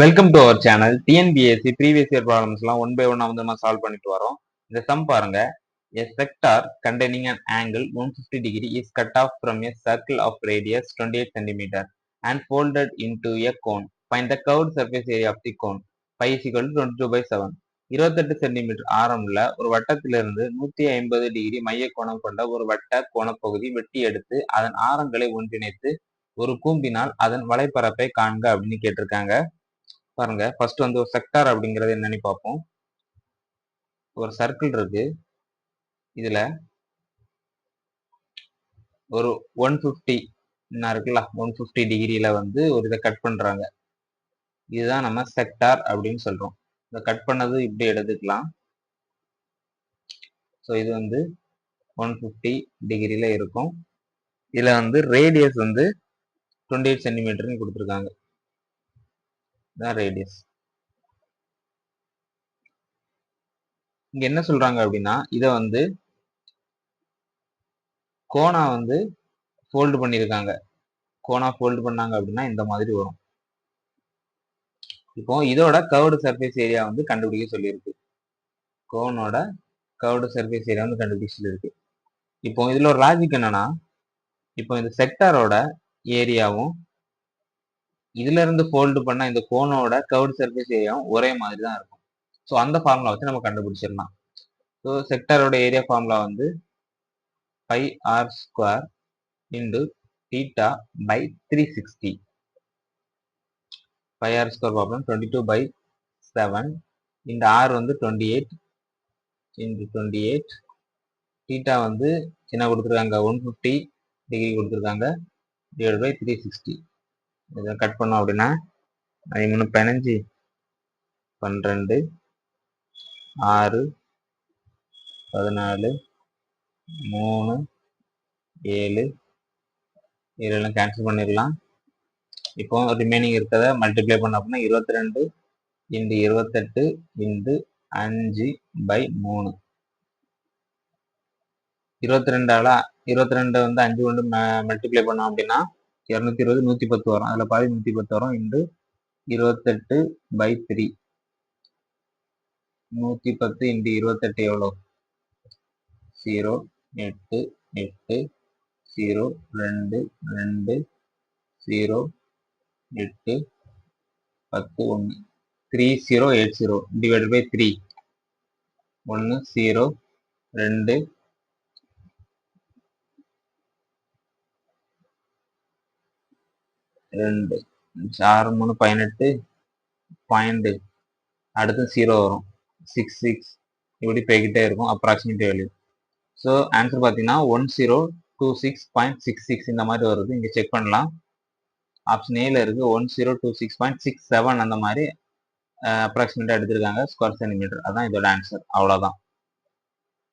Welcome to our channel TNPSC previous year ப்ராப்ளம்ஸ்லாம் one by ஒன்னா வந்து நம்ம சால்வ் பண்ணிட்டு வரோம். இந்த சம் பாருங்க. A sector containing an angle 150 degree is cut off from a circle of radius 28 centimeter and folded into a cone. A the curved the curved surface the of the cone equal to 22 by 7. 28 centimetre ஆரம்ல ஒரு வட்டத்திலிருந்து நூத்தி ஐம்பது degree மைய கோணம் கொண்ட ஒரு வட்ட கோணப்பகுதி வெட்டி எடுத்து அதன் ஆரங்களை ஒன்றிணைத்து ஒரு கூம்பினால் அதன் வலைப்பரப்பை காண்க அப்படின்னு கேட்டிருக்காங்க. பாருங்க. ஃபர்ஸ்ட் வந்து ஒரு செக்டார் அப்படிங்கறது என்னன்னு பார்ப்போம். ஒரு சர்க்கிள் இருக்கு. இதுல ஒரு ஒன் ஃபிஃப்டி என்ன இருக்குல்ல ஒன் ஃபிஃப்டி டிகிரியில வந்து ஒரு இதை கட் பண்றாங்க. இதுதான் நம்ம செக்டார் அப்படின்னு சொல்றோம். இந்த கட் பண்ணது இப்படி எடுத்துக்கலாம். ஸோ இது வந்து ஒன் ஃபிஃப்டி டிகிரியில இருக்கும். இதுல வந்து ரேடியஸ் வந்து டுவெண்ட்டி எயிட் சென்டிமீட்டர்னு கொடுத்துருக்காங்க. The radius இங்க என்ன சொல்றாங்க அப்படின்னா இதை வந்து கோனா வந்து ஃபோல்டு பண்ணியிருக்காங்க. கோனா ஃபோல்டு பண்ணாங்க அப்படின்னா இந்த மாதிரி வரும். இப்போ இதோட கர்வ்டு சர்ஃபேஸ் ஏரியா வந்து கண்டுபிடிக்க சொல்லியிருக்கு. கோனோட கர்வ்டு சர்ஃபேஸ் ஏரியா வந்து கண்டுபிடிக்க சொல்லியிருக்கு. இப்போ இதுல ஒரு லாஜிக் என்னன்னா இப்போ இந்த செக்டாரோட ஏரியாவும் இதுல இருந்து ஃபோல்டு பண்ண இந்த கோனோட கர்வ்டு சர்ஃபேஸ் ஏரியாவும் ஒரே மாதிரி தான் இருக்கும். ஸோ அந்த ஃபார்முலா வச்சு நம்ம கண்டுபிடிச்சிடலாம். ஸோ செக்டாரோட ஏரியா ஃபார்முலா வந்து pi r square into theta by three sixty by r square பார்ப்போம் டுவெண்ட்டி டூ பை செவன் இந்த ஆர் வந்து twenty eight into twenty eight theta வந்து என்ன கொடுத்துருக்காங்க? ஒன் ஃபிஃப்டி டிகிரி கொடுத்துருக்காங்க. டிவைட் பை த்ரீ சிக்ஸ்டி இதை cut பண்ணோம் அப்படின்னா பதிமூணு பதினஞ்சு பன்னிரெண்டு ஆறு பதினாலு மூணு ஏழு இதெல்லாம் கேன்சல் பண்ணிடலாம். இப்போ ரிமைனிங் இருக்கிறத மல்டிப்ளை பண்ண அப்படின்னா இருபத்தி ரெண்டு இன்டு இருபத்தெட்டு இன்டு அஞ்சு பை மூணு. இருபத்தி ரெண்டால இருபத்தி ரெண்டு வந்து அஞ்சு கொண்டு மல்டிப்ளை பண்ணோம் அப்படின்னா இரநூத்தி இருபது நூற்றி பத்து வரும். அதில் பாதி நூற்றி பத்து வரும். இன்று இருபத்தெட்டு பை த்ரீ நூற்றி பத்து இன்று இருபத்தெட்டு எவ்வளோ ஜீரோ எட்டு எட்டு ஜீரோ ரெண்டு ரெண்டு ஜீரோ எட்டு பத்து ஒன்று three zero eight zero divide by three ஒன்று ஜீரோ ரெண்டு ரெண்டு. ஆறு மூணு பதினெட்டு பாயிண்ட் அடுத்து ஜீரோ வரும். சிக்ஸ் சிக்ஸ் இப்படி போய்கிட்டே இருக்கும். அப்ராக்சிமேட் வேல்யூ ஸோ ஆன்சர் பார்த்தீங்கன்னா one zero two six point six six இந்த மாதிரி வருது. இங்கே செக் பண்ணலாம். ஆப்ஷன் ஏல இருக்குது one zero two six point six seven அந்த மாதிரி அப்ராக்சிமேட்டாக எடுத்திருக்காங்க. ஸ்கொயர் சென்டிமீட்டர் அதான் இதோட ஆன்சர் அவ்வளோதான்